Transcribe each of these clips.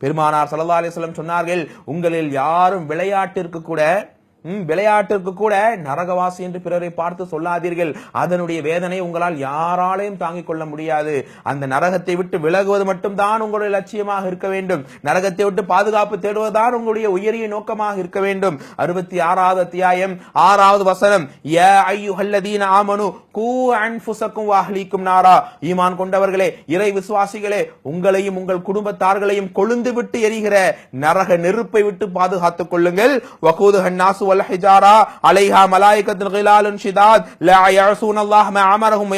பெருமானார் சல்லா அலிஸ்லம் சொன்னார்கள் உங்களில் யாரும் விளையாட்டிற்கு கூட விளையாட்டிற்கு கூட நரகவாசி என்று பிறரை பார்த்து சொல்லாதீர்கள். அதனுடைய வேதனை உங்களால் யாராலையும் தாங்கிக் கொள்ள முடியாது. அந்த நரகத்தை விட்டு விலகுவது மட்டும்தான் உங்களுடைய லட்சியமாக இருக்க வேண்டும். நரகத்தை விட்டு பாதுகாப்பு தேடுவதுதான் உங்களுடைய உயரிய நோக்கமாக இருக்க வேண்டும். அறுபத்தி ஆறாவது அத்தியாயம் ஆறாவது வசனம். யா ஐயுஹல்லதீன ஆமனு கூ அன்ஃபுசக்கும் வாஹ்லீக்கும் நாரா. ஈமான் கொண்டவர்களே இறை விசுவாசிகளே உங்களையும் உங்கள் குடும்பத்தார்களையும் கொழுந்து விட்டு எரிகிற நரக நெருப்பை விட்டு பாதுகாத்துக் கொள்ளுங்கள். வகூது ஹன்னாசு வல் ஹிஜாரா அலைஹா மலாயிகத்துன் கிலாலுன் ஷிதாத் லா யஅஸூன அல்லாஹ் மா அமரஹும்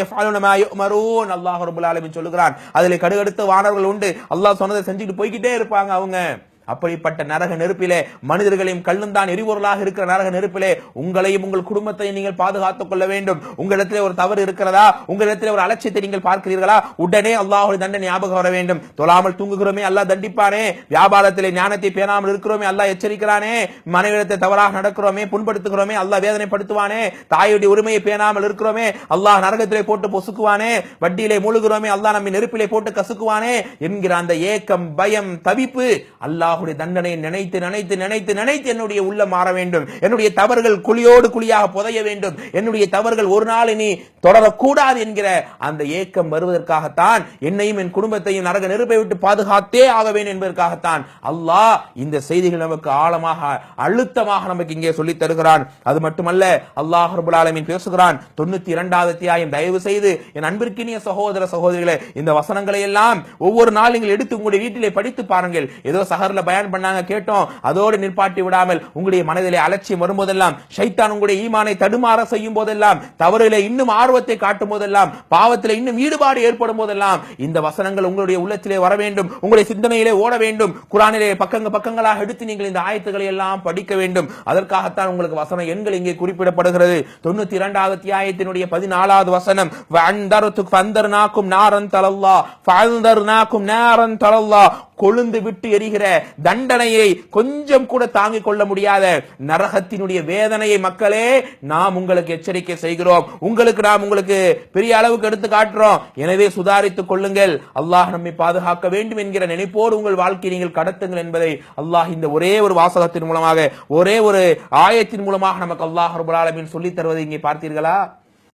மா யுமரூன் அல்லாஹ் ரப்பல் ஆலமீன் சொல்லுகிறான். அதிலே கடுகடுத்த வானவர்கள் உண்டு. அல்லாஹ் சொன்னதை செஞ்சுட்டு போய்கிட்டே இருப்பாங்க அவங்க. அப்படிப்பட்ட நரக நெருப்பிலே மனிதர்களையும் கல்லுந்தான் எரிபொருளாக இருக்கிற நரக நெருப்பிலே உங்களையும் உங்கள் குடும்பத்தையும் நீங்கள் பாதுகாத்துக் கொள்ள வேண்டும். உங்களிடத்தில் ஒரு தவறு இருக்கிறதா? உங்களிடத்தில் ஒரு அலட்சியத்தை நீங்கள் பார்க்கிறீர்களா? உடனே அல்லாஹுடைய தண்டனை ஞாபகம் வர வேண்டும். தொழாமல் தூங்குகிறோமே அல்லாஹ் தண்டிப்பானே. வியாபாரத்திலே ஞானத்தை பேணாமல் இருக்கிறோமே அல்லாஹ் எச்சரிக்கிறானே. மனைவிடத்தை தவறாக நடக்கிறோமே புண்படுத்துகிறோமே அல்லாஹ் வேதனைப்படுத்துவானே. தாயுடைய உரிமையை பேணாமல் இருக்கிறோமே அல்லாஹ் நரகத்திலே போட்டு பொசுக்குவானே. வட்டியிலே மூழ்கிறோமே அல்லாஹ் நம்மை நெருப்பிலே போட்டு கசுக்குவானே என்கிற அந்த ஏக்கம் பயம் தவிப்பு அல்லாஹ் அல்லாஹுடைய தண்டனை நினைத்து நினைத்து நினைத்து நினைத்து என்னுடைய உள்ள மாற வேண்டும். என்னுடைய தவறுகள் குழியோடு குழியாக புதைய வேண்டும். என்னுடைய தவறுகள் ஒரு நாள் இனி தொடரக்கூடாது என்கிற அந்த ஏக்கம் வருவதற்காகத்தான் என்னையும் என் குடும்பத்தையும் நரக நெருப்பை விட்டு பாதுகாத்தே ஆகவேன் என்பதற்காகத்தான் அல்லாஹ் இந்த செய்திகள் நமக்கு ஆழமாக அழுத்தமாக நமக்கு இங்கே சொல்லி தருகிறான். அது மட்டுமல்ல அல்லாஹ் ரபுல் ஆலமீன் பேசுகிறான். தொண்ணூத்தி இரண்டாவது அத்தியாயம். தயவு செய்து என் அன்பிற்கினிய சகோதர சகோதரிகளை இந்த வசனங்களை எல்லாம் ஒவ்வொரு நாள் நீங்கள் எடுத்து உங்களுடைய வீட்டிலே படித்து பாருங்கள். ஏதோ சஹர்ல பயன் பண்ணாங்க கேட்டோம். அதோடு நிற்பாட்டி விடாமல் உங்களுடைய மனதிலே அலட்சியம் வரும்போதெல்லாம் சைத்தான் உங்களுடைய ஈமானை தடுமாற செய்யும் போதெல்லாம் தவறுகளை இன்னும் ஆர்வத்தை காட்டும் போதெல்லாம் பாவத்தில் இன்னும் ஈடுபாடு ஏற்படும் போதெல்லாம் இந்த வசனங்கள் உங்களுடைய உள்ளத்திலே வர வேண்டும் உங்களுடைய சிந்தனையிலே ஓட வேண்டும் குரானிலே பக்கங்க பக்கங்களாக எடுத்து நீங்கள் இந்த ஆயத்துக்களை எல்லாம் படிக்க வேண்டும். அதற்காகத்தான் உங்களுக்கு வசன எண்கள் இங்கே குறிப்பிடப்படுகிறது. தொண்ணூத்தி இரண்டாவது அத்தியாயத்தினுடைய பதினாலாவது வசனம் வந்தருத்துக் ஃபந்தர்னாக்கும் நாரன் தலல்லா ஃபந்தர்னாக்கும் நாரன் தலல்லா கொழுந்து விட்டு எரிகிற தண்டனையை கொஞ்சம் கூட தாங்கிக் கொள்ள முடியாத நரகத்தினுடைய வேதனையை மக்களே நாம் உங்களுக்கு எச்சரிக்கை செய்கிறோம். உங்களுக்கு நாம் உங்களுக்கு பெரிய அளவுக்கு எடுத்து காட்டுறோம். எனவே சுதாரித்துக் கொள்ளுங்கள். அல்லாஹ் நம்மை பாதுகாக்க வேண்டும் என்கிற நினைப்போடு உங்கள் வாழ்க்கையை நீங்கள் கடத்துங்கள் என்பதை அல்லாஹ் இந்த ஒரே ஒரு வாசகத்தின் மூலமாக ஒரே ஒரு ஆயத்தின் மூலமாக நமக்கு அல்லாஹ் ரபுல் ஆலமின் சொல்லித் தருவதை இங்கே பார்த்தீர்களா?